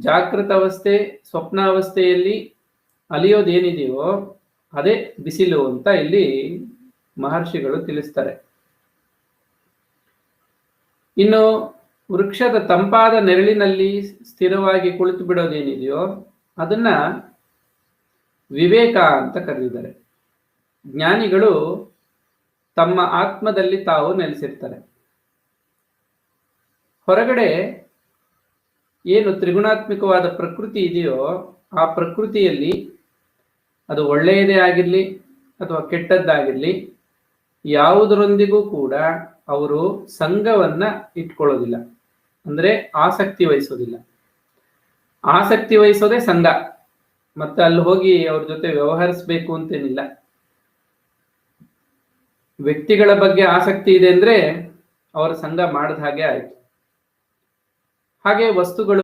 ಜಾಗೃತ ಅವಸ್ಥೆ ಸ್ವಪ್ನಾವಸ್ಥೆಯಲ್ಲಿ ಅಲಿಯೋದೇನಿದೆಯೋ ಅದೇ ಬಿಸಿಲು ಅಂತ ಇಲ್ಲಿ ಮಹರ್ಷಿಗಳು ತಿಳಿಸ್ತಾರೆ. ಇನ್ನು ವೃಕ್ಷದ ತಂಪಾದ ನೆರಳಿನಲ್ಲಿ ಸ್ಥಿರವಾಗಿ ಕುಳಿತು ಬಿಡೋದೇನಿದೆಯೋ ಅದನ್ನ ವಿವೇಕ ಅಂತ ಕರೆದಿದ್ದಾರೆ. ಜ್ಞಾನಿಗಳು ತಮ್ಮ ಆತ್ಮದಲ್ಲಿ ತಾವು ನೆಲೆಸಿರ್ತಾರೆ. ಹೊರಗಡೆ ಏನು ತ್ರಿಗುಣಾತ್ಮಕವಾದ ಪ್ರಕೃತಿ ಇದೆಯೋ ಆ ಪ್ರಕೃತಿಯಲ್ಲಿ ಅದು ಒಳ್ಳೆಯದೇ ಆಗಿರಲಿ ಅಥವಾ ಕೆಟ್ಟದ್ದಾಗಿರಲಿ ಯಾವುದರೊಂದಿಗೂ ಕೂಡ ಅವರು ಸಂಘವನ್ನ ಇಟ್ಕೊಳ್ಳೋದಿಲ್ಲ. ಅಂದ್ರೆ ಆಸಕ್ತಿ ವಹಿಸೋದಿಲ್ಲ. ಆಸಕ್ತಿ ವಹಿಸೋದೇ ಸಂಘ. ಮತ್ತೆ ಅಲ್ಲಿ ಹೋಗಿ ಅವ್ರ ಜೊತೆ ವ್ಯವಹರಿಸಬೇಕು ಅಂತೇನಿಲ್ಲ. ವ್ಯಕ್ತಿಗಳ ಬಗ್ಗೆ ಆಸಕ್ತಿ ಇದೆ ಅಂದ್ರೆ ಅವರ ಸಂಘ ಮಾಡಿದ ಹಾಗೆ ಆಯ್ತು. ಹಾಗೆ ವಸ್ತುಗಳು